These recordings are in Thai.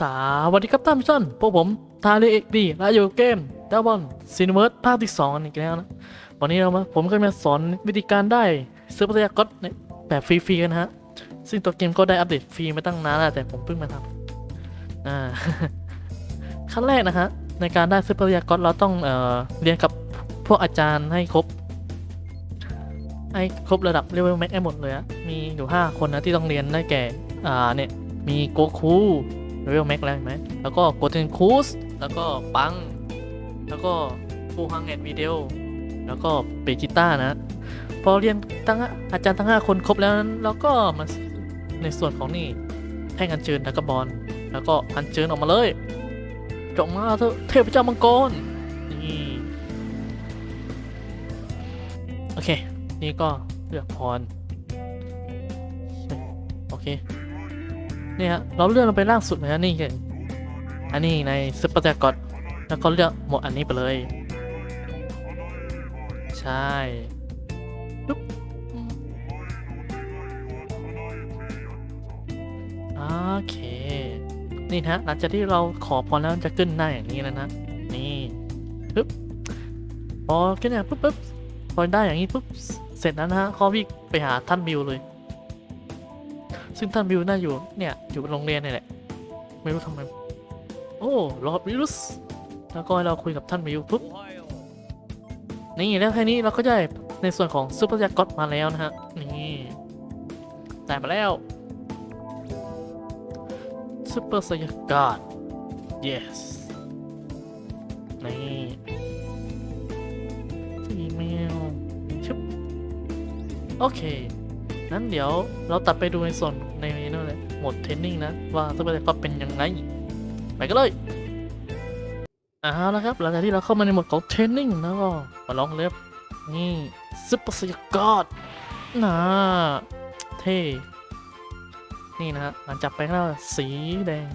สวัสดีครับท่านผู้ชมพวกผมทาเลเอกดีและอยู่เกมดาวบอลซีนเวิร์สภาคที่2อีกแล้วนะ วันนี้เรามาผมก็มาสอนวิธีการได้ซื้อปัตยากรในแบบฟรีๆกันฮะ ซึ่งตัวเกมก็ได้อัปเดตฟรีมาตั้งนานแล้วแต่ผมเพิ่งมาทำอ่าขั้นแรกนะฮะในการได้ซื้อปัตยากรเราต้องเอ่อเรียนกับพวกอาจารย์ให้ครบให้ครบระดับเลเวลแม็กให้หมดเลยอะมีอยู่ 5 คนนะที่ต้องเรียนได้แก่อ่าเนี่ยมีโกคู เวลแม็กแล้วเห็นไหมแล้วก็โกเทนคูสแล้วก็ปัง แล้วก็ฟูฮังแอนวิดีโอแล้วก็เบจิต้านะ พอเรียนตั้งอาจารย์ทั้ง5คนครบแล้วนั้นเราก็มาในส่วนของนี่แท่งอัญเชิญแล้วก็บอลแล้วก็อัญเชิญออกมาเลยจงมาเถอะเทพเจ้ามังกรนี่โอเค นี่ก็เลือกพร โอเค นี่ยฮะเราเลื่อนลงไปล่างสุดเลยนะนี่คืออันนี้ในซุปเปอร์แจ็คกอตแล้วก็เลือกหมดอันนี้ไปเลย ใช่ปุ๊บโอเค นี่ฮะหลังจากที่เราขอพรแล้วจะขึ้นหน้าอย่างนี้แล้วนะ นี่ปุ๊บพอขึ้นเนี่ยปุ๊บปุ๊บพอได้อย่างนี้ปุ๊บเสร็จแล้วนะฮะก็วิ่งไปหาท่านบิวเลย ซึ่งท่านบิวน่าอยู่เนี่ยอยู่โรงเรียนนี่แหละ ไม่รู้ทำไม โอ้รอบวิรุสแล้วก็ให้เราคุยกับท่านบิวปุ๊บนี่แล้วแค่นี้เราก็ได้ในส่วนของซูเปอร์แจ็คก็อตมาแล้วนะฮะนี่ได้มาแล้วซูเปอร์แจ็คก็ต yes นี่อีเมลชุบโอเค นั้นเดี๋ยวเราตัดไปดูในส่วนในนั่นเลยโหมดเทรนนิ่งนะว่าซูเปอร์แจ็คก็เป็นยังไงไปกันเลยเอาละครับหลังจากที่เราเข้ามาในโหมดของเทรนนิ่งแล้วก็มาลองเล็บนี่ซุปเปอร์สยกอดนะเท่นี่นะฮะหลังจากแปแลงร่างสีแดง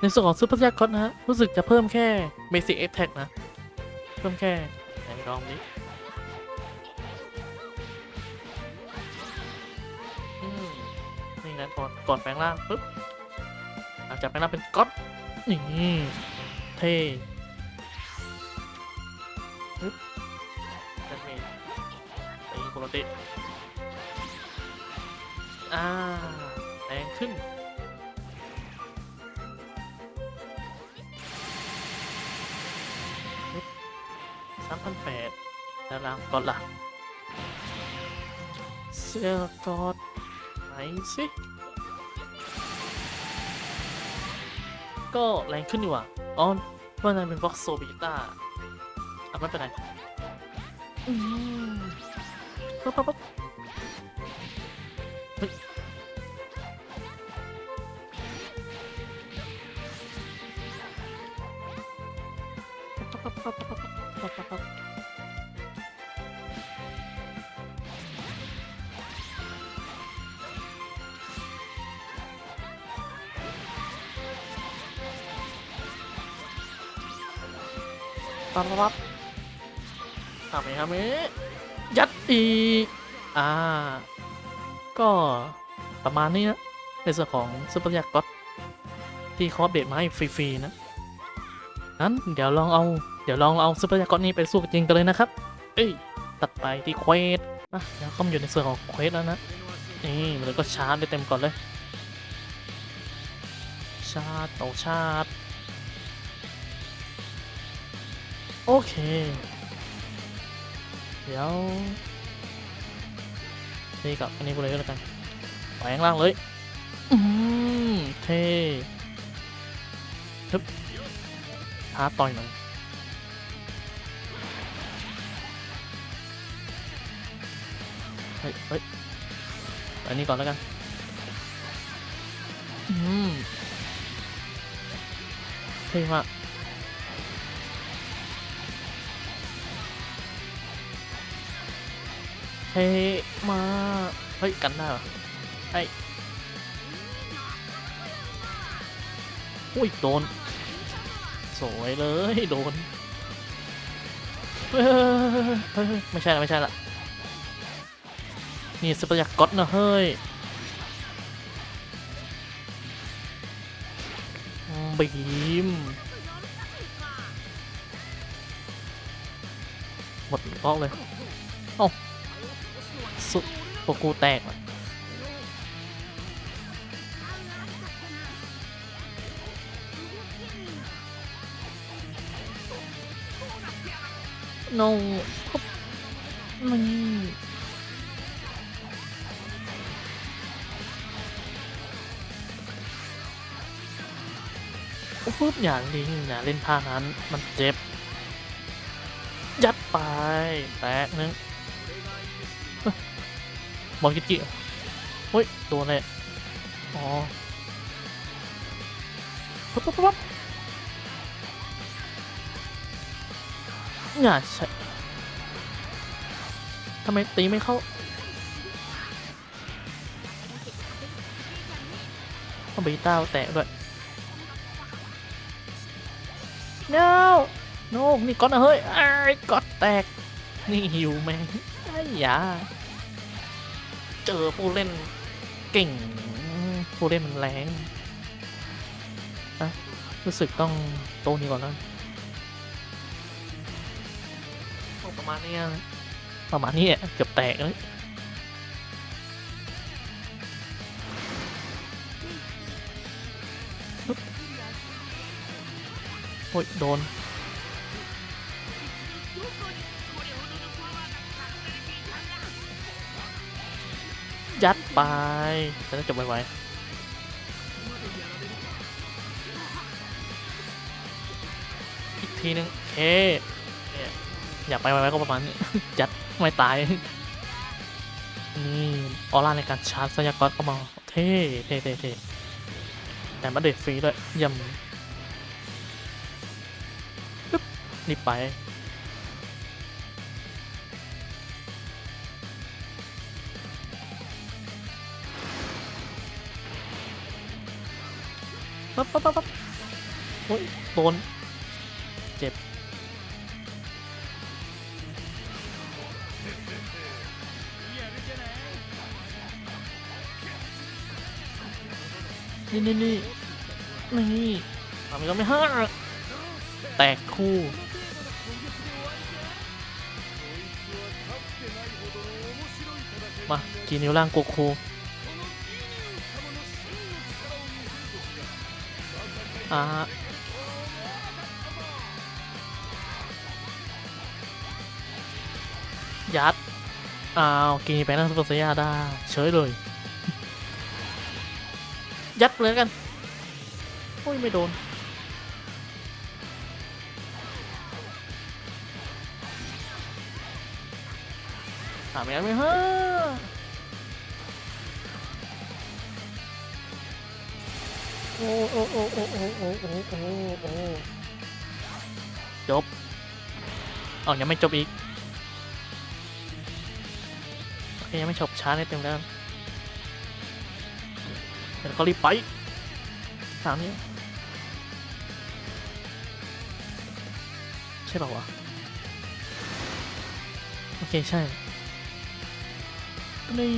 ในส่วนของซุปเปอร์สยกอดนะฮะรู้สึกจะเพิ่มแค่เบสิ c เอ t แท็กนะ เพิ่มแค่ไหนลองดิ ก่อนก่อนแปลงร่างปุ๊บหลังจากแปลงร่างเป็นก๊อตนี่เท่ปึ๊บดาเมตีปกติอ่าแรงขึ้นสามพันแปดแล้วล่างก่อนล่ะเสื้อกอดไหนสิ ก็แรงขึ้นดีกว่ะอ๋อว่านั้นเป็นบ็อกโซบิต้าอะไม่เป็นไรอืมปั๊บปั๊บปั๊บเฮ้ยปั๊บปั๊บปั๊บปั๊บปั๊บปั๊บปั๊บ ปั๊บปั๊บปั๊บทำไมทำไมยัดอีก อ่า ก็ประมาณนี้นะในส่วนของซุปเปอร์ยักษ์ก็อตที่เขาอัปเดตมาให้ฟรีๆนะ นั้นเดี๋ยวลองเอา เดี๋ยวลองเอาซุปเปอร์ยักษ์ก็อตนี้ไปสู้กับจริงกันเลยนะครับ เอ้ย ตัดไปที่เควสอะแล้วก็มาอยู่ในส่วนของเควสแล้วนะ นี่มันก็ชาร์จได้เต็มก่อนเลย ชาร์จเอาชาร์จ โอเค เดี๋ยวนี่กับอันนี้กูเลยก็แล้วกันแปลงล่างเลยอืมเท่ทึบท้าต่อยหน่อยเฮ้ยเฮ้ยอันนี้ก่อนแล้วกันอืมเท่มาก เฮ้มา เฮ้ย กันได้เหรอไอ้อุ้ย โดน สวยเลย โดนเฮ้ไม่ใช่ละไม่ใช่ละ นี่สปยักก๊อตนะเฮ้ยบีมหมดบล็อเลย สุดตัวกูแตกว่ะ no มันปุ๊บอย่าลิงอย่าเล่นท่านั้นมันเจ็บ ยัดไป แตกนึง บอลกิกิเฮ้ยโดนเลยอ๋อปั๊บปั๊บปั๊บอย่าใช่ทำไมตีไม่เข้าต้องไปต้าแตะด้วย no โนนี่ก๊อนเฮ้ยไอ้ยก๊อตแตก นี่หิวแมงไอ้ยา เจอผู้เล่นเก่ง ผู้เล่นมันแรงนะรู้สึกต้องโตนี้ก่อนแล้วประมาณนี้ประมาณนี้อะเกือบแตกเลยโอ้ยโดน ยัดไปจะได้จบไวๆอีกทีนึงเคเนี่ยอยากไปไวๆก็ประมาณนี้ยัดไม่ตาย นี่ออร่าในการชาร์จสยากรก็มาเท่เท่เท่เท่แต่มาเด็ดฟรีด้วยยี่ยมปึ๊บนี่ไป ปั๊บปั๊บปั๊บปั๊บโอ้ยโดนเจ็บนี่นี่นี่นี่ทำไมก็ไม่ห้าแตกคู่มากินนิ้วล่างโกคู อ่ายัดอ้าวกินไปนั่งซุปเปอร์ไซย่าได้เฉยเลย ยัดเลยกัน โอ้ย ไม่โดน ถามยังไม่ฮ โอ้โอ้โอ้โอ้โอ้โอ้โอ้โอ้โอ้จบอ๋อยังไม่จบอีกโอเคยังไม่จบช้าในเต็มแล้วเดี๋ยวก็รีบไปทางนี้ใช่เปล่าวะโอเคใช่นี่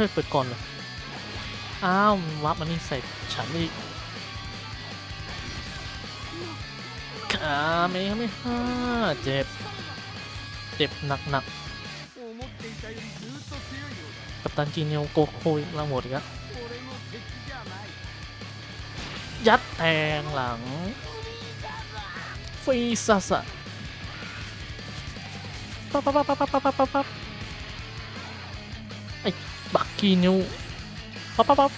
ฮ้ยเปิดก่อนเลยอ้าววับมันนี่ใส่ฉันอีกขาไม่ไม่ห้าเจ็บ เจ็บหนักหนักกับตันจีเนียวโกโคยลังหมดอีกแล้วยัดแทงหลังฟีซัสะปั๊บปั๊บปั๊บปั๊บปั๊บปั๊บปั๊บ บักกี้นิวปั๊บปั๊บปั๊บ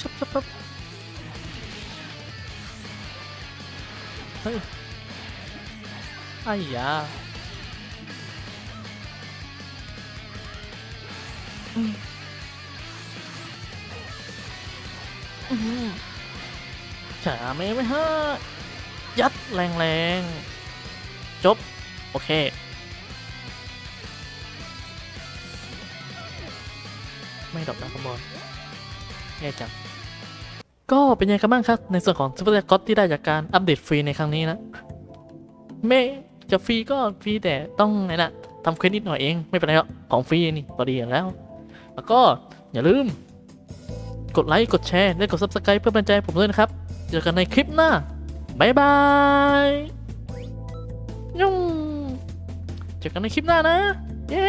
ชับชับชับเฮ้ยไอ้ยาอืมอื้อหือฉาไม่ไม่ฮะยัดแรงแรงๆจบ โอเค ไม่ดอกนะคอมบอลแย่จังก็เป็นยังไงกันบ้างครับ ในส่วนของซูเปอร์ก็อตที่ได้จากการอัปเดตฟรีในครั้งนี้นะไม่จะฟรีก็ฟรีแต่ต้องไงนะทำเควสนิดหน่อยเองไม่เป็นไรหรอกของฟรีนี่พอดีอยู่แล้ว แล้วก็อย่าลืม กดไลค์กดแชร์และกด subscribe เพื่อเป็นใจผมด้วยนะครับ เจอกันในคลิปหน้าบายบายยุ่งเจอกันในคลิปหน้านะ เย้